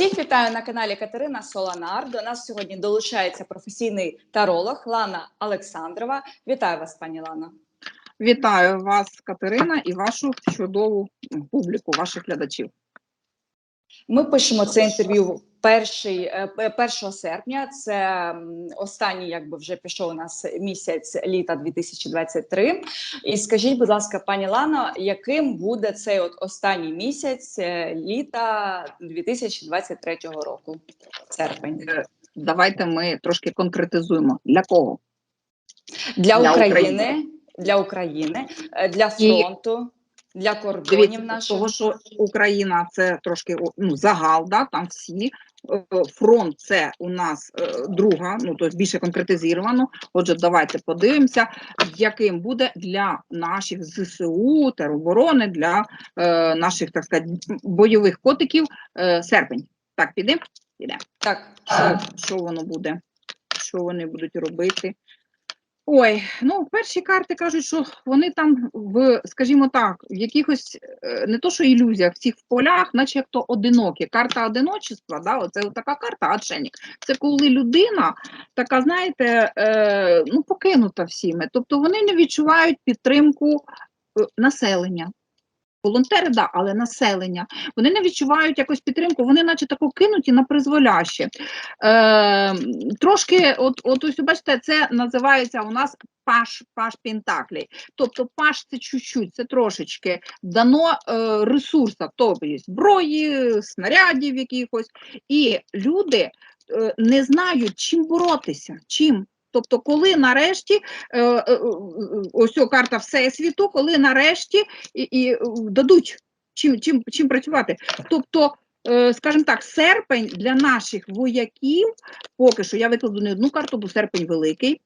Всіх вітаю на каналі Катерина Соланар. До нас сьогодні долучається професійний таролог Лана Олександрова. Вітаю вас, пані Лана. Вітаю вас, Катерина, і вашу чудову публіку, ваших глядачів. Ми пишемо це інтерв'ю перший, е, 1 серпня. Це останній, якби вже пішов у нас місяць літа 2023. І скажіть, будь ласка, пані Лано, яким буде цей от останній місяць е, літа 2023 року? Серпень Е, Давайте ми трошки конкретизуємо. Для кого? для, Для України, України. для України, для І- фронту, для кордонів Дивіться, наших. того, що Україна це трошки ну, загал, да, там всі. Е, Фронт це у нас е, друга, ну тобто більше конкретизовано. Отже, давайте подивимося, яким буде для наших ЗСУ, тероборони, для е, наших, так сказати, бойових котиків е, серпень. Так, піде? Піде. Так, Що, що воно буде? Що вони будуть робити? Ой, ну перші карти кажуть, що вони там в, скажімо так, в якихось е, не то, що ілюзіях, в полях, наче як то одинокі. Карта одиночества, да, оце така карта, отшельник. Це коли людина така, знаєте, е, ну покинута всіми. Тобто вони не відчувають підтримку е, населення. Волонтери, да, але населення. Вони не відчувають якось підтримку, вони наче тако кинуті на призволяще. Е, трошки, от, от ось бачите, це називається у нас паш, паш Пентаклі. Тобто паш це чуть-чуть, це трошечки дано е, ресурса, тобто зброї, снарядів якихось. І люди е, не знають, чим боротися. чим. Тобто, коли нарешті е, е, е, ось о карта Всесвіту, коли нарешті і, і дадуть чим, чим, чим працювати. Тобто, скажімо так, серпень для наших вояків, поки що я викладу не одну карту, бо серпень великий.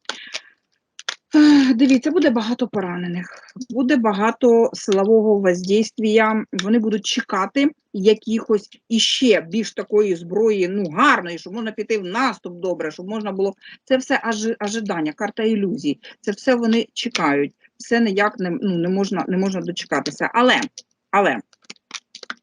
Дивіться, буде багато поранених, буде багато силового воздействия. Вони будуть чекати якихось іще більш такої зброї, ну гарної, щоб можна піти в наступ добре, щоб можна було. Це все ожидання, карта ілюзій. Це все вони чекають. Все ніяк не, ну, не можна не можна дочекатися. Але, але,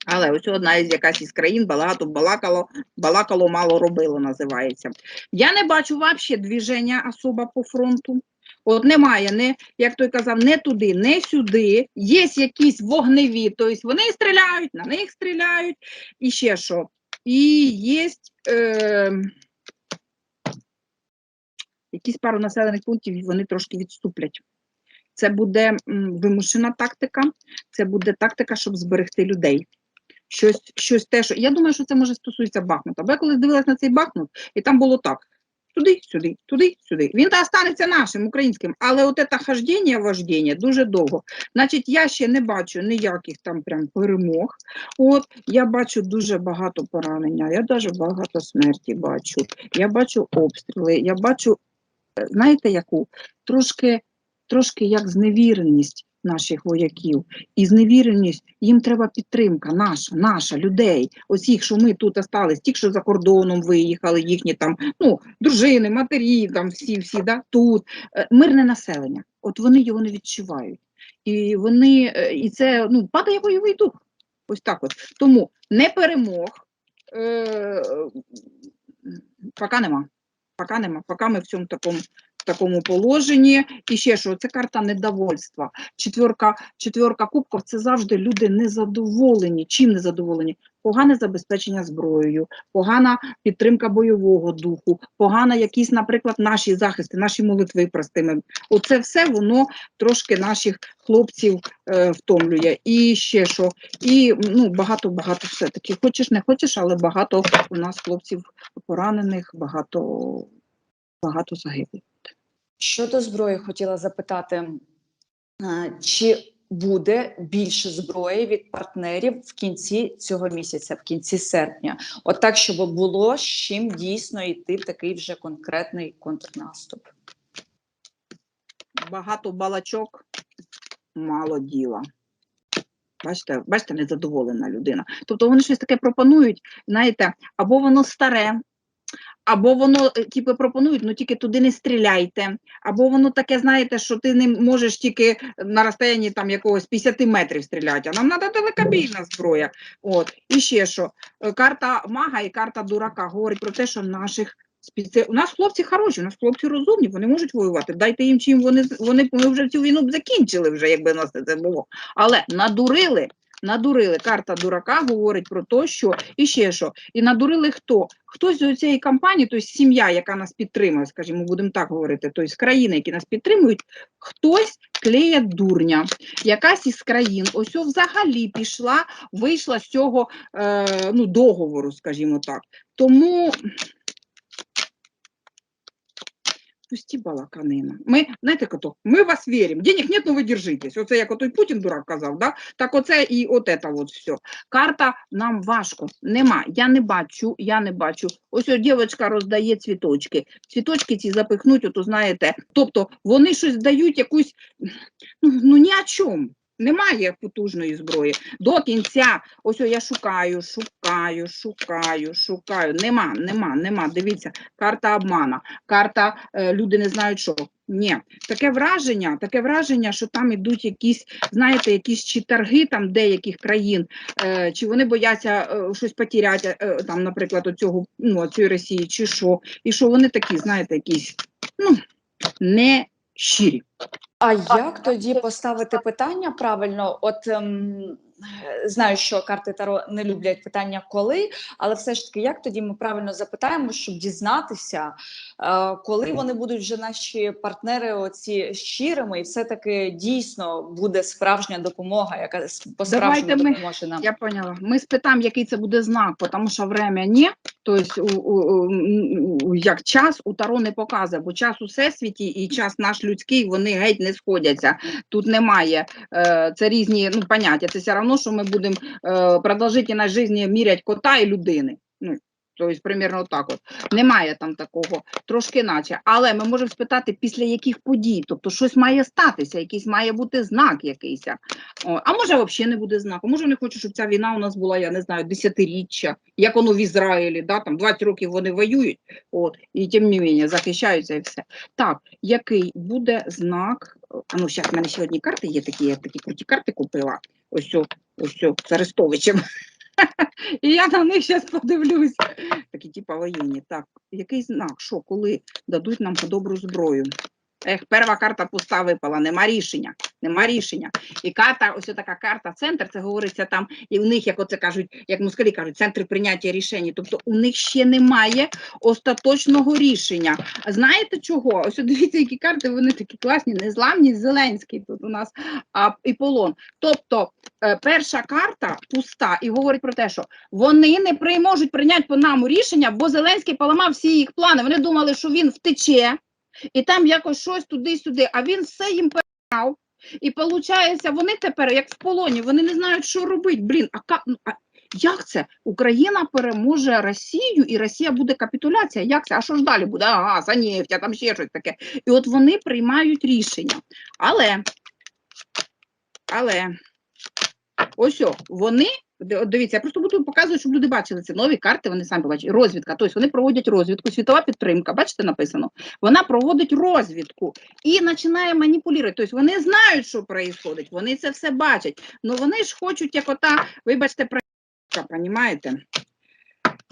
але ось одна із якась із країн багато балакало, балакало, мало робило, називається. Я не бачу взагалі движення особа по фронту. От немає, не, як той казав, не туди, не сюди. Є якісь вогневі, тобто вони стріляють, на них стріляють, і ще що. І є е, якісь пару населених пунктів, вони трошки відступлять. Це буде вимушена тактика, це буде тактика, щоб зберегти людей. Щось, щось те, що. Я думаю, що це може стосується Бахмута. Бо я коли дивилась на цей Бахмут, і там було так: туди, сюди, туди, сюди. Він та останеться нашим українським, але от це хождення, вождіння дуже довго. Значить, я ще не бачу ніяких там прям перемог. От я бачу дуже багато поранення, я навіть багато смерті бачу. Я бачу обстріли, я бачу, знаєте, яку трошки, трошки як зневіреність наших вояків. І зневіреність, їм треба підтримка наша, наша, людей. Ось їх, що ми тут остались, ті, що за кордоном виїхали, їхні там, ну, дружини, матері, там всі, всі, да, тут. Е, Мирне населення. От вони його не відчувають. І вони, е, і це ну, падає бойовий дух. Ось так от. Тому не перемог. Е, поки нема. Поки нема. Поки ми в цьому такому, такому положенні. І ще що, це карта недовольства. Четверка, четверка кубків це завжди люди незадоволені. Чим незадоволені? Погане забезпечення зброєю, погана підтримка бойового духу, погана якісь, наприклад, наші захисти, наші молитви простими. Оце все воно трошки наших хлопців е, втомлює. І ще що, і ну багато, багато все таки. Хочеш, не хочеш, але багато у нас хлопців поранених, багато, багато загиблих. Щодо зброї, хотіла запитати, чи буде більше зброї від партнерів в кінці цього місяця, в кінці серпня? От так, щоб було з чим дійсно йти в такий вже конкретний контрнаступ. Багато балачок, мало діла. Бачите, бачите, незадоволена людина. Тобто вони щось таке пропонують, знаєте, або воно старе, або воно е, типу, пропонують, ну тільки туди не стріляйте, або воно таке, знаєте, що ти не можеш тільки на розстоянні там якогось 50 метрів стріляти, а нам треба далекобійна зброя. От. І ще що, е, карта мага і карта дурака говорить про те, що наших спеці... У нас хлопці хороші, у нас хлопці розумні, вони можуть воювати. Дайте їм чим вони вони вже цю війну б закінчили, вже якби у нас це було. Але надурили. Надурили карта дурака говорить про те, що і ще що. І надурили хто? Хтось з цієї кампанії, тобто сім'я, яка нас підтримує, скажімо, будемо так говорити, тобто з країни, які нас підтримують, хтось клеє дурня. Якась із країн, ось взагалі пішла, вийшла з цього е, ну, договору, скажімо так. Тому пусті балаканина. Ми, знаєте, кото, ми вас віримо. Денег нет, но ви держитесь. Оце як отой Путін дурак казав, да? так оце і от це от все. Карта нам важко, нема. Я не бачу, я не бачу. Ось дівчинка роздає цвіточки. Цвіточки ці запихнуть, ото знаєте. Тобто вони щось дають якусь, ну, ну ні о чому. Немає потужної зброї. До кінця, ось я шукаю, шукаю, шукаю, шукаю. Нема, нема, нема. Дивіться, карта обмана, карта е, люди не знають що. Ні, таке враження, таке враження, що там ідуть якісь, знаєте, якісь чи торги там деяких країн, е, чи вони бояться е, щось потеряти, е, там, наприклад, оцього, ну, цієї Росії, чи що, і що вони такі, знаєте, якісь, ну, не щирі. А як тоді поставити питання правильно? От ем, знаю, що карти Таро не люблять питання коли, але все ж таки, як тоді ми правильно запитаємо, щоб дізнатися, е, коли вони будуть вже наші партнери, оці щирими, і все-таки дійсно буде справжня допомога, яка по справжньому допоможе нам. Я поняла. Ми спитаємо, який це буде знак, тому що время ні. Тобто, як час у Таро не показує, бо час у всесвіті і час наш людський, вони геть не сходяться. Тут немає, е, це різні ну, поняття. Це все одно, що ми будемо е, продовжительність життя міряти кота і людини. Ну, тобто, примерно так от. Немає там такого, трошки іначе. Але ми можемо спитати, після яких подій, тобто щось має статися, якийсь має бути знак якийсь. А може, взагалі не буде знаку. Може, вони хочуть, щоб ця війна у нас була, я не знаю, десятиріччя, як воно в Ізраїлі, да, там 20 років вони воюють, от, і тим не менше захищаються і все. Так, який буде знак? А ну, зараз в мене ще одні карти є такі, я такі круті карти купила. Ось, ось з Арестовичем. І я на них зараз подивлюсь. Такі, типа воєнні. Так, який знак? Що, коли дадуть нам добру зброю? Ех, перша карта пуста випала, нема рішення, нема рішення. І карта, ось така карта, центр, це говориться там, і у них, як оце кажуть, як москалі кажуть, центр прийняття рішень. Тобто у них ще немає остаточного рішення. Знаєте чого? Ось дивіться, які карти, вони такі класні, незламність Зеленський тут у нас, а і полон. Тобто е, перша карта пуста і говорить про те, що вони не при, прийняти по нам рішення, бо Зеленський поламав всі їх плани. Вони думали, що він втече, і там якось щось туди-сюди, а він все їм передав. І виходить, вони тепер, як в полоні, вони не знають, що робити. Блін, а, ну, а як це? Україна переможе Росію, і Росія буде капітуляція. Як це? А що ж далі буде? Ага, за нефть, а там ще щось таке. І от вони приймають рішення. Але, але, ось о, вони. Дивіться, я просто буду показувати, щоб люди бачили це нові карти, вони самі бачать. Розвідка. Тобто вони проводять розвідку, світова підтримка. Бачите, написано? Вона проводить розвідку і починає маніпулювати. Тобто вони знають, що відбувається, вони це все бачать. Ну вони ж хочуть, як ота, вибачте, про понімаєте?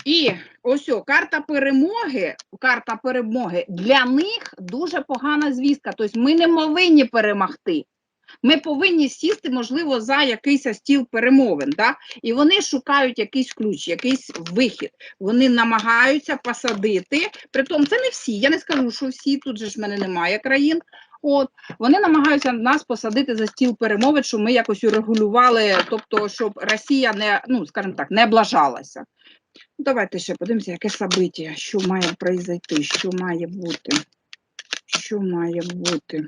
І ось о, карта перемоги, карта перемоги для них дуже погана звістка. Тобто ми не повинні перемогти. Ми повинні сісти, можливо, за якийсь стіл перемовин. Да? І вони шукають якийсь ключ, якийсь вихід. Вони намагаються посадити. Притом це не всі. Я не скажу, що всі, тут же ж мене немає країн. От вони намагаються нас посадити за стіл перемовин, щоб ми якось урегулювали, тобто, щоб Росія не, ну скажімо так, не облажалася. Ну, Давайте ще подивимося, яке собиття, що має произойти, що має бути. Що має бути.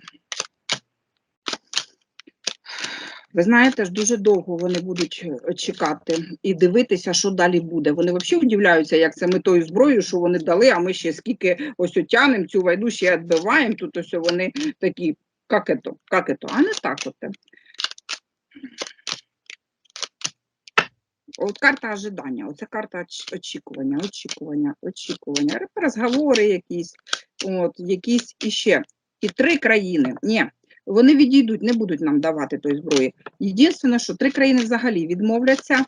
Ви знаєте ж, дуже довго вони будуть е, чекати і дивитися, що далі буде. Вони взагалі удивляються, як це ми тою зброєю, що вони дали, а ми ще скільки ось тянемо цю війну, ще відбиваємо. Тут ось вони такі, як ето, як ето, а не так от. От карта ожидання, оце карта очікування, очікування, очікування, розговори якісь, от, якісь іще. І три країни. Ні, вони відійдуть, не будуть нам давати тої зброї. Єдине, що три країни взагалі відмовляться.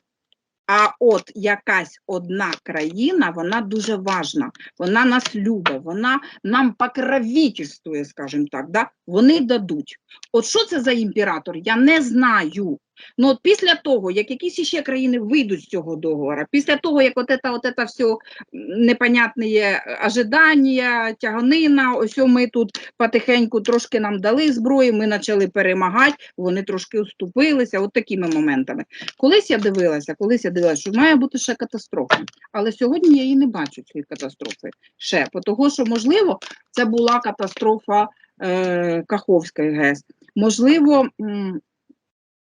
А от якась одна країна, вона дуже важна, вона нас любить, вона нам покровительствує, скажімо так, да? вони дадуть. От що це за імператор, я не знаю. Ну от після того, як якісь іще країни вийдуть з цього договору, після того, як от це, от це все непонятне є ожидання, тяганина, ось ми тут потихеньку трошки нам дали зброї, ми почали перемагати, вони трошки уступилися, от такими моментами. Колись я дивилася, колись я дивилася, що має бути ще катастрофа. Але сьогодні я її не бачу, цієї катастрофи ще. Того, що, можливо, це була катастрофа е, Каховської ГЕС. Можливо,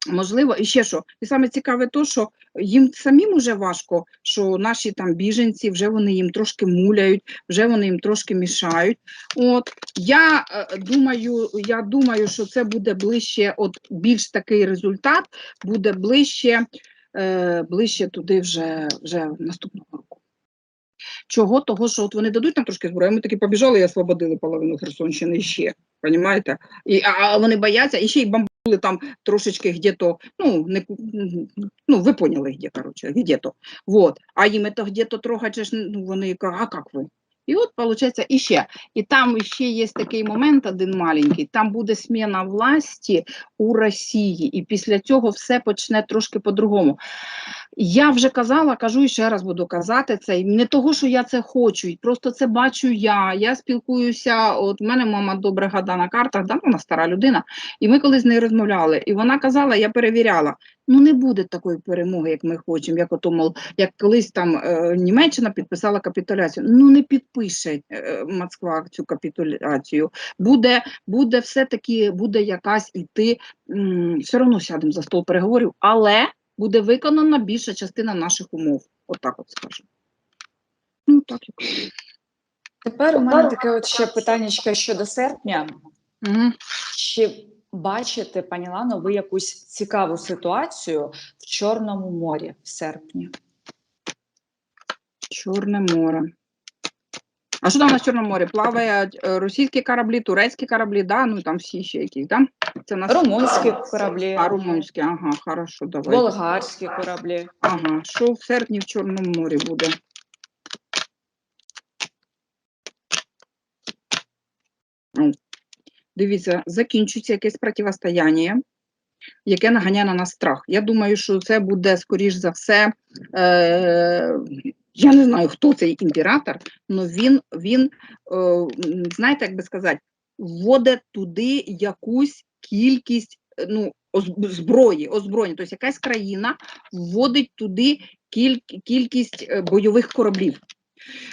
можливо, і ще що. І саме цікаве то, що їм самим уже важко, що наші там біженці, вже вони їм трошки муляють, вже вони їм трошки мішають. От я е, думаю, я думаю, що це буде ближче, от більш такий результат буде ближче, е, ближче туди вже, вже наступного року. Чого? Того, що от вони дадуть нам трошки зброї, ми таки побіжали і освободили половину Херсонщини ще, розумієте? І, а, а вони бояться, і ще й бамбули там трошечки где-то, ну, не, ну, ви поняли, где, короче, где-то. Вот. А їм это где-то трогать, ну, вони а як ви? І от, виходить, іще. І там ще є такий момент один маленький, там буде зміна власті у Росії, і після цього все почне трошки по-другому. Я вже казала, кажу і ще раз буду казати це. Не того, що я це хочу, просто це бачу я. Я спілкуюся. От в мене мама добре гада на картах, да, вона стара людина. І ми коли з нею розмовляли, і вона казала, я перевіряла. Ну не буде такої перемоги, як ми хочемо, як ото, мол, як колись там е, Німеччина підписала капітуляцію. Ну не підпише е, Москва цю капітуляцію. Буде, буде все-таки буде якась іти, м, все одно сядемо за стол переговорів, але буде виконана більша частина наших умов. Отак от скажемо. Ну, так. Тепер у мене таке от ще питаннячко щодо серпня. Угу. Чи бачите, пані Лано, ви якусь цікаву ситуацію в Чорному морі в серпні? Чорне море. А що там на Чорному морі? Плавають е, російські кораблі, турецькі кораблі, да? ну там всі ще якісь, да? Це на Румунські кораблі, А, румунські, ага, хорошо, давай. болгарські кораблі. Ага, що в серпні в Чорному морі буде? О, Дивіться, закінчується якесь протистояння, яке наганяє на нас страх. Я думаю, що це буде, скоріш за все, е, я не знаю, хто цей імператор, але він, він е, знаєте, як би сказати, вводить туди якусь кількість е, ну, зброї, озброєння. Тобто якась країна вводить туди кількість е, бойових кораблів.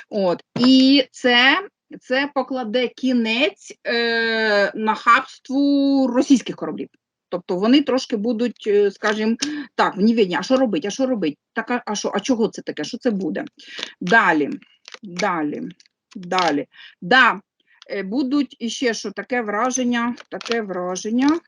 От. І це, це покладе кінець е, нахабству російських кораблів. Тобто вони трошки будуть, е, скажімо, так, в невідні, а що робити, а що робити? Так, а, а що, а чого це таке? Що це буде? Далі, далі, далі. Да, будуть іще що таке враження, таке враження,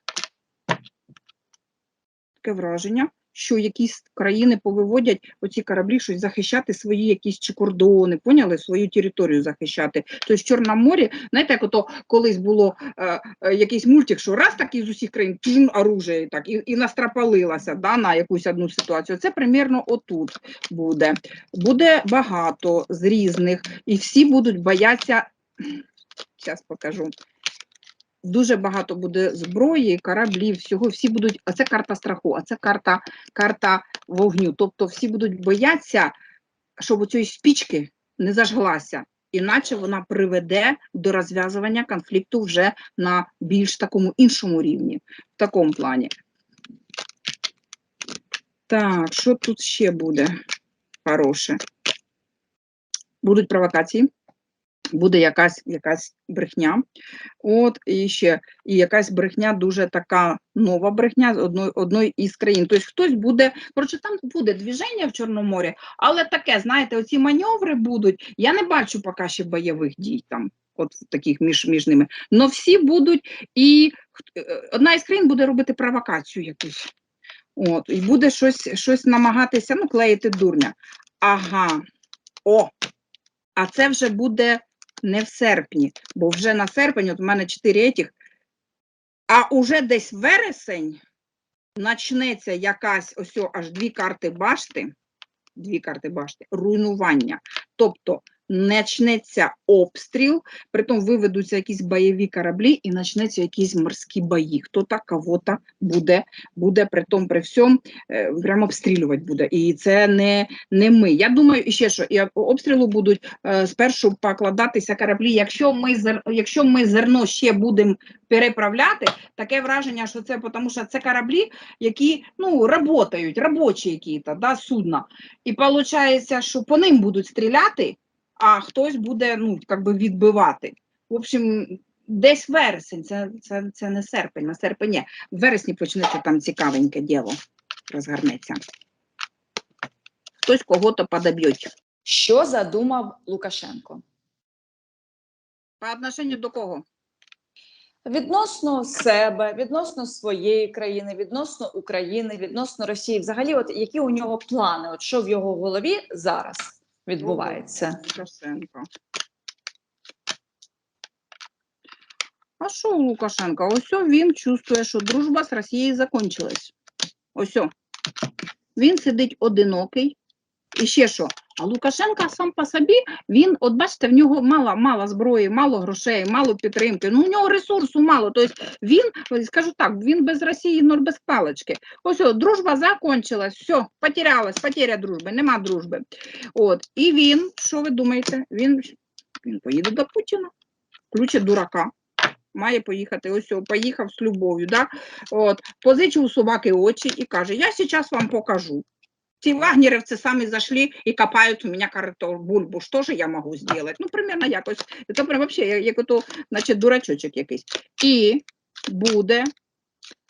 таке враження, що якісь країни повиводять оці кораблі щось захищати свої якісь чи кордони, поняли, свою територію захищати. Тобто в Чорному морі, знаєте, як ото колись було е, е, якийсь мультик, що раз так із усіх країн тюн, оружие так, і, і настрапалилася да, на якусь одну ситуацію. Це примірно отут буде. Буде багато з різних, і всі будуть боятися. Зараз покажу. Дуже багато буде зброї, кораблів, всього, всі будуть, а це карта страху, а це карта, карта вогню. Тобто всі будуть боятися, щоб у цієї спічки не зажглася, іначе вона приведе до розв'язування конфлікту вже на більш такому іншому рівні, в такому плані. Так, що тут ще буде хороше? Будуть провокації, буде якась, якась брехня. От і ще і якась брехня, дуже така нова брехня з одної, одної із країн. Тобто хтось буде, коротше, там буде движення в Чорному морі, але таке, знаєте, оці маневри будуть. Я не бачу поки ще бойових дій там, от таких між, між ними. Но всі будуть, і е, одна із країн буде робити провокацію якусь. От, і буде щось, щось намагатися ну, клеїти дурня. Ага. О! А це вже буде не в серпні, бо вже на серпень, от у мене 4 етіх, а уже десь вересень почнеться якась ось аж дві карти башти, дві карти башти, руйнування. Тобто почнеться обстріл, притом виведуться якісь бойові кораблі і почнеться якісь морські бої. Хто-то кого-то буде, буде при тому, при всьому е, прямо обстрілювати буде. І це не, не ми. Я думаю, ще що, і обстрілу будуть е, спершу покладатися кораблі. Якщо ми, якщо ми зерно ще будемо переправляти, таке враження, що це тому, що це кораблі, які ну, работають, робочі якісь, да, судна. І виходить, що по ним будуть стріляти, а хтось буде ну, би відбивати. В общем, десь вересень, це, це, це не серпень, на серпень ні. В вересні почнеться там цікавеньке діло, розгорнеться. Хтось кого-то подоб'є. Що задумав Лукашенко? По отношенню до кого? Відносно себе, відносно своєї країни, відносно України, відносно Росії, взагалі, от які у нього плани? От що в його голові зараз відбувається? Лукашенко. А що у Лукашенка? Ось він чувствує, що дружба з Росією закончилась. Ось. Він сидить одинокий. І ще що? А Лукашенка сам по собі, він, от бачите, в нього мало, мало зброї, мало грошей, мало підтримки. Ну, у нього ресурсу мало. Тобто він, скажу так, він без Росії, ноль без палички. Ось, о, дружба закончилась, все, потерялась, потеря дружби, нема дружби. От. І він, що ви думаєте? Він, він поїде до Путіна, включить дурака. Має поїхати, ось поїхав з любов'ю, да? Позичив у собаки очі і каже: Я зараз вам покажу. Ці вагнерівці самі зайшли і копають у мене картофель, бульбу. Що ж я можу зробити? Ну, примерно якось. Це прям вообще як, як ото, значить, дурачочок якийсь. І буде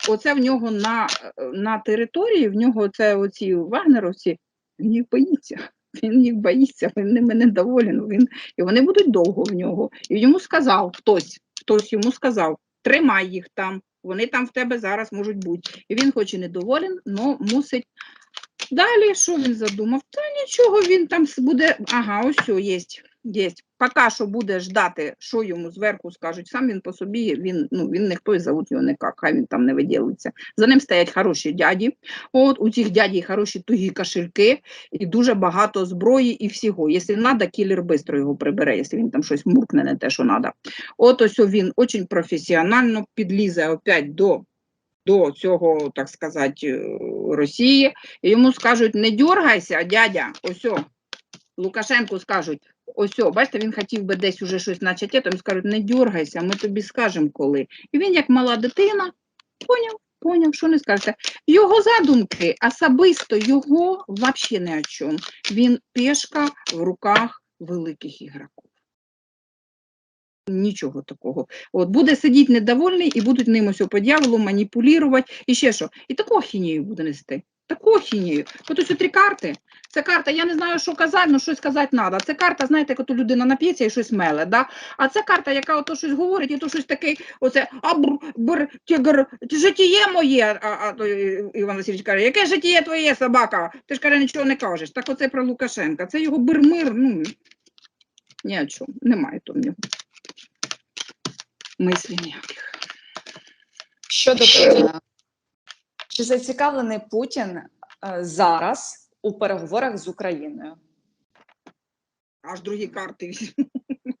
оце в нього на, на території, в нього це оці вагнеровці, він їх боїться. Він їх боїться, він ними недоволен. Він, і вони будуть довго в нього. І йому сказав хтось, хтось йому сказав, тримай їх там, вони там в тебе зараз можуть бути. І він хоч і недоволен, але мусить. Далі, що він задумав? Та нічого, він там буде. Ага, ось є. Є. Поки що буде ждати, що йому зверху скажуть. Сам він по собі, він, ну, він не хтось зовуть його ніяк, хай він там не виділиться. За ним стоять хороші дяді. От у цих дядій хороші тугі кошельки і дуже багато зброї і всього. Якщо треба, кілер швидко його прибере, якщо він там щось муркне, не те, що треба. От ось він дуже професіонально підлізе опять до, до цього, так сказати, Росії. І йому скажуть: не дергайся, дядя, ось. Лукашенку скажуть, ось бачите, він хотів би десь уже щось начати, то йому скажуть, не дергайся, ми тобі скажемо коли. І він, як мала дитина, поняв, поняв, що не скажете. Його задумки особисто його взагалі не о чому. Він пешка в руках великих ігроків. Нічого такого. От буде сидіти недовольний і будуть ним ось по дьяволу маніпулювати. І ще що? І таку ахінію буде нести. Таку ахінію. От ось три карти. Це карта, я не знаю, що казати, але щось казати треба. Це карта, знаєте, як людина нап'ється і щось меле. Да? А це карта, яка ото щось говорить, і то щось таке, оце абр, бр, тігр, житіє моє. А, а то Іван Васильович каже, яке житіє твоє собака? Ти ж каже, нічого не кажеш. Так оце про Лукашенка. Це його бирмир, ну ні о чому. Немає то в нього. Мислі ніяких. Щодо Путіна, чи зацікавлений Путін е, зараз у переговорах з Україною? Аж другі карти візьму.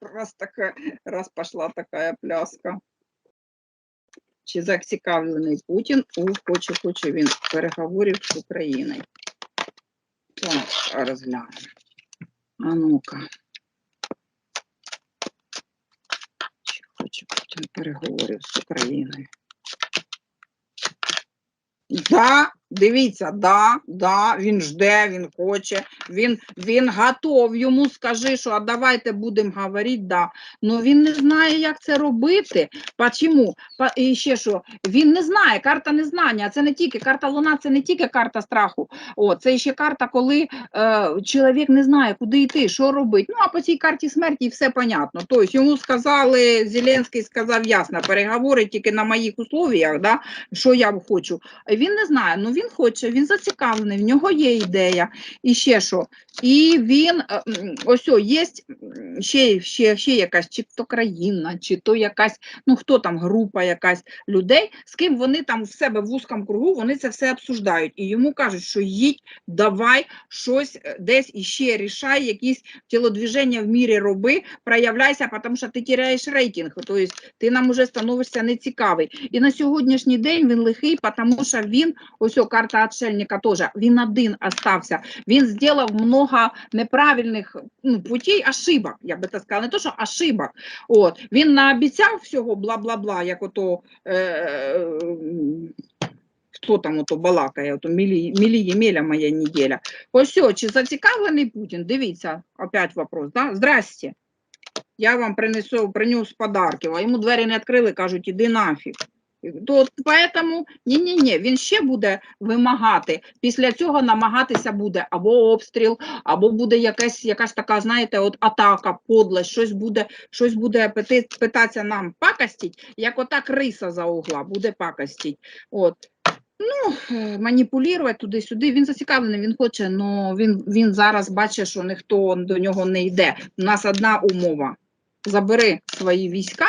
Раз така, раз пішла така пляска. Чи зацікавлений Путін у хоче, хоче він переговорів з Україною? Так, розглянемо. А ну-ка. Путін переговорів з Україною? Да, дивіться, да, да, він жде, він хоче, він, він готов. Йому скажи, що а давайте будемо говорити, да. Ну він не знає, як це робити. Почому? І ще що, він не знає, карта незнання. Це не тільки карта Луна, це не тільки карта страху. О, це ще карта, коли е, чоловік не знає, куди йти, що робити. Ну, а по цій карті смерті все понятно. Тобто йому сказали, Зеленський сказав ясно, переговори тільки на моїх условіях, да, що я хочу. Він не знає, ну він він хоче, він зацікавлений, в нього є ідея, і ще що. І він е, ось о, є ще, ще, ще якась, чи то країна, чи то якась, ну хто там, група якась людей, з ким вони там в себе в вузькому кругу, вони це все обсуждають. І йому кажуть, що їдь, давай щось е, десь іще рішай, якісь тілодвіження в мірі роби, проявляйся, тому що ти теряєш рейтинг, тобто ти нам уже становишся нецікавий. І на сьогоднішній день він лихий, тому що він, ось карта отшельника теж, він один остався. Він зробив много неправильних ну, путей, ошибок, я би так сказала, не то, що ошибок. От. Він наобіцяв всього бла-бла-бла, як ото е, хто там ото балакає, ото мілі, мілі Ємеля моя неділя. Ось о, чи зацікавлений Путін? Дивіться, опять вопрос, да? Здрасте. Я вам принесу, принес подарки, а йому двері не відкрили, кажуть, іди нафіг. То поэтому ні-ні-ні, він ще буде вимагати. Після цього намагатися буде або обстріл, або буде якась, якась така, знаєте, от атака, подлость, щось буде, щось буде питатися нам пакостіть, як ота криса за угла буде пакостіть. От. Ну, е, маніпулювати туди-сюди. Він зацікавлений, він хоче, але він, він зараз бачить, що ніхто до нього не йде. У нас одна умова: забери свої війська,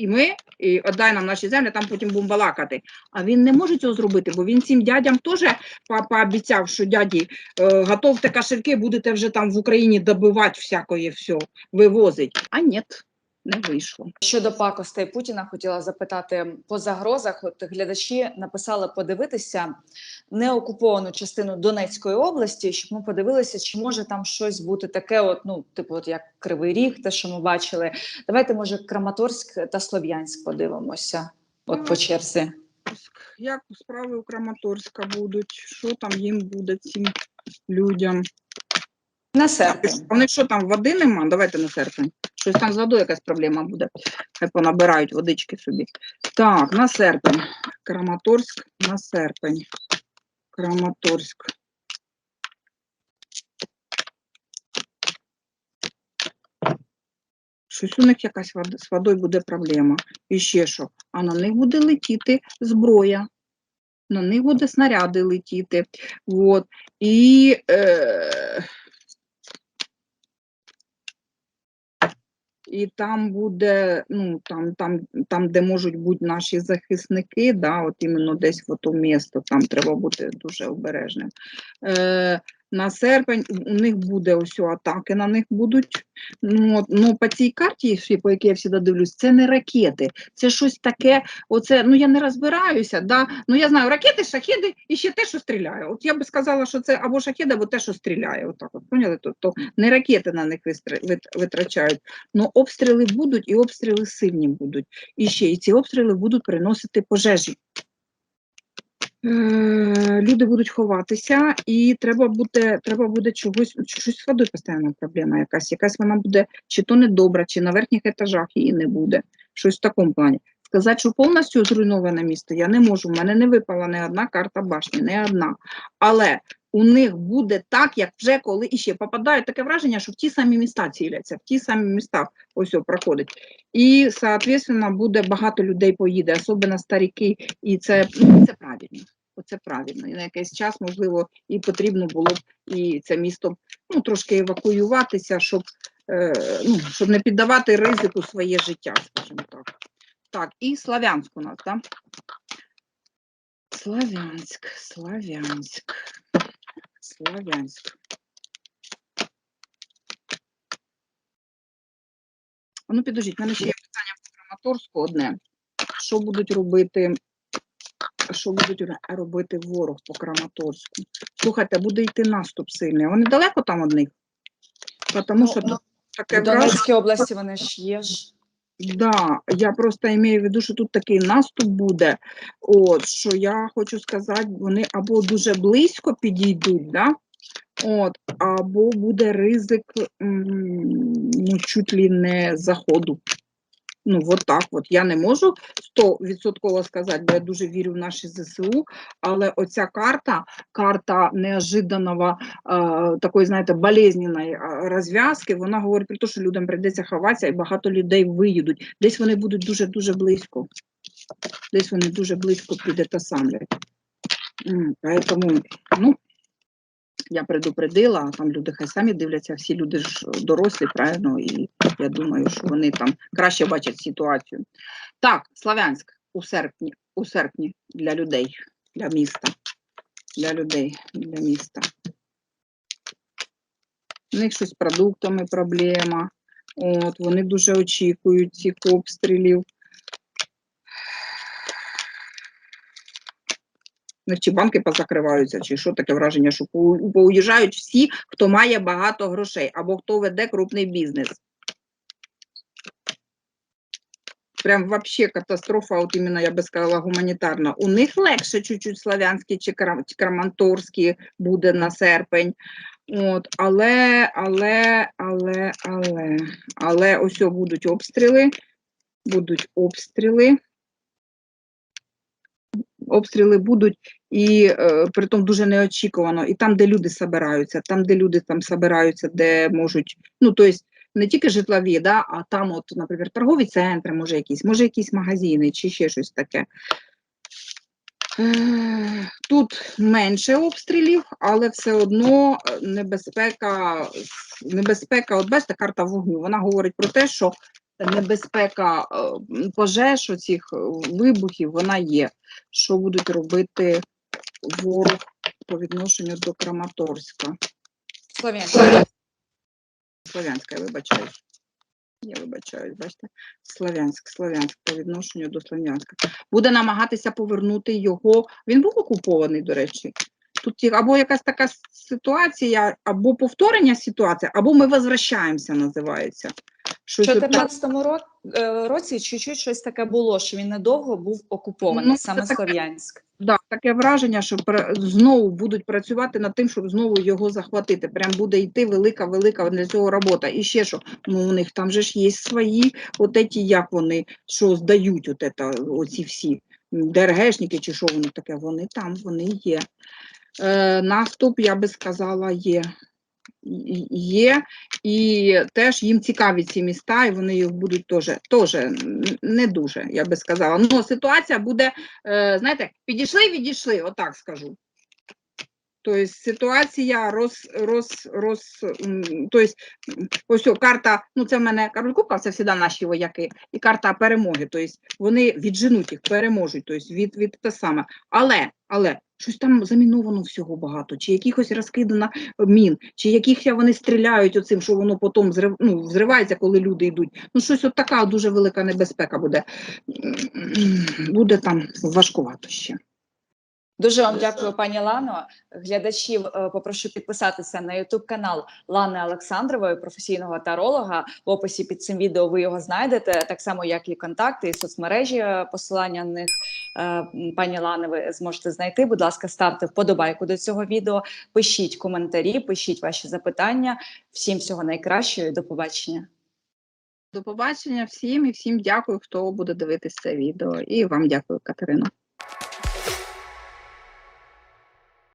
і ми і віддай нам наші землі, там потім будемо балакати. А він не може цього зробити, бо він цим дядям теж по- пообіцяв, що дяді, е, готовте кошельки, будете вже там в Україні добивати всякої всього, вивозить. А ні, не вийшло. Щодо пакостей Путіна, хотіла запитати по загрозах. От глядачі написали подивитися неокуповану частину Донецької області, щоб ми подивилися, чи може там щось бути таке, от ну типу, от як Кривий Ріг, те, що ми бачили. Давайте, може, Краматорськ та Слов'янськ подивимося. От по черзі. Як справи у Краматорська будуть? Що там їм буде цим людям? На серпень. Вони що там води нема? Давайте на серпень. Щось там з водою якась проблема буде. Хай понабирають водички собі. Так, на серпень. Краматорськ на серпень. Краматорськ. Щось у них якась з водою буде проблема. І ще що? А на них буде летіти зброя. На них буде снаряди летіти. От. І е, і там буде, ну там, там, там, де можуть бути наші захисники, да, от іменно десь в ото місто, там треба бути дуже обережним. Е, на серпень у них буде ось атаки, на них будуть. Ну, от, ну, по цій карті, по якій я завжди дивлюсь, це не ракети, це щось таке. Оце, ну я не розбираюся. Да? Ну я знаю, ракети, шахеди і ще те, що стріляє. От я би сказала, що це або шахеди, або те, що стріляє. Отак, от, поняли? Тобто не ракети на них витрачають. Ну, обстріли будуть, і обстріли сильні будуть. І ще і ці обстріли будуть приносити пожежі. Е, Люди будуть ховатися, і треба буде, треба буде чогось, щось з водою постійно проблема якась. Якась вона буде чи то недобра, чи на верхніх етажах її не буде. Щось в такому плані. Сказати, що повністю зруйноване місто, я не можу. У мене не випала не одна карта башні, не одна. Але у них буде так, як вже коли іще попадає таке враження, що в ті самі міста ціляться, в ті самі міста ось проходить. І, соответственно, буде багато людей поїде, особливо старіки, і це, це правильно. Оце правильно. І на якийсь час, можливо, і потрібно було б і це місто ну, трошки евакуюватися, щоб, е, ну, щоб не піддавати ризику своє життя, скажімо так. Так, і Славянськ у нас, так? Славянськ, Славянськ, Славянськ. А Ну, підождіть, в мене ще є питання по Краматорську одне. Що будуть робити? Що будуть робити ворог по Краматорську? Слухайте, буде йти наступ сильний. Вони далеко там од них? Тому Ну, що ну, таке В. Донецькій області вони ж є ж. Да, я просто маю в виду, що тут такий наступ буде. От що я хочу сказати, вони або дуже близько підійдуть, да? От, або буде ризик ну, чуть ли не заходу. Ну, от так от. Я не можу 100% сказати, бо я дуже вірю в наші ЗСУ, але оця карта, карта неожиданого, е, такої, знаєте, болезненної е, розв'язки, вона говорить про те, що людям прийдеться ховатися, і багато людей виїдуть. Десь вони будуть дуже-дуже близько. Десь вони дуже близько піде та саме. М, Поэтому, ну, я предупредила, там люди хай самі дивляться, всі люди ж дорослі, правильно, і я думаю, що вони там краще бачать ситуацію. Так, Славянськ у серпні, у серпні для людей, для міста, для людей, для міста. У них щось з продуктами проблема. От, вони дуже очікують цих обстрілів. Них чи банки позакриваються, чи що таке враження, що поуїжджають всі, хто має багато грошей або хто веде крупний бізнес. Прям вообще катастрофа, от іменно, я би сказала, гуманітарна. У них легше чуть-чуть славянські чи крам- краматорські буде на серпень. От, але, але, але, але, але ось будуть обстріли, будуть обстріли. Обстріли будуть і е, притом дуже неочікувано. І там, де люди собираються, там, де люди там собираються, де можуть, ну тобто не тільки житлові, да, а там, от, наприклад, торгові центри, може якісь, може якісь магазини чи ще щось таке. Е, Тут менше обстрілів, але все одно е, небезпека, небезпека, от бачите, карта вогню, вона говорить про те, що небезпека е, пожеж, оцих е, вибухів, вона є. Що будуть робити ворог по відношенню до Краматорська? Слов'янська. Слов'янська, я вибачаюсь. Я вибачаюсь, бачите? Слов'янськ, Слов'янськ по відношенню до Слов'янська. Буде намагатися повернути його. Він був окупований, до речі. Тут або якась така ситуація, або повторення ситуації, або ми возвращаємося, називається. В Щось от так. 2014 ро- е, році чуть-чуть щось таке було, що він недовго був окупований, Ну, саме таке. Слов'янськ. Да, таке враження, що знову будуть працювати над тим, щоб знову його захватити. Прям буде йти велика, велика для цього робота. І ще що, ну у них там же ж є свої, от еті, як вони, що здають, от ета, оці всі ДРГшники чи що вони таке, вони там, вони є. Е, наступ, я би сказала, є. Є, і теж їм цікаві ці міста, і вони їх будуть теж, теж не дуже, я би сказала. Ну, ситуація буде е, знаєте, підійшли, відійшли, отак скажу. Тобто ситуація роз, роз, роз, тобто, м, ось о, карта, ну це в мене Король Кубка, це завжди наші вояки, і карта перемоги, тобто вони відженуть їх, переможуть, тобто від, від те саме. Але, але, щось там заміновано всього багато, чи якихось розкидано мін, чи яких вони стріляють оцим, що воно потім зрив, ну, взривається, коли люди йдуть. Ну, щось от така дуже велика небезпека буде. Буде там важкувато ще. Дуже вам дякую, пані Лано. Глядачів е, попрошу підписатися на Ютуб канал Лани Олександрової, професійного таролога. В описі під цим відео ви його знайдете, так само як і контакти, і соцмережі. е, Посилання на них е, пані Лани ви зможете знайти. Будь ласка, ставте вподобайку до цього відео, пишіть коментарі, пишіть ваші запитання. Всім всього найкращого і до побачення. До побачення всім і всім дякую, хто буде дивитися це відео. І вам дякую, Катерина.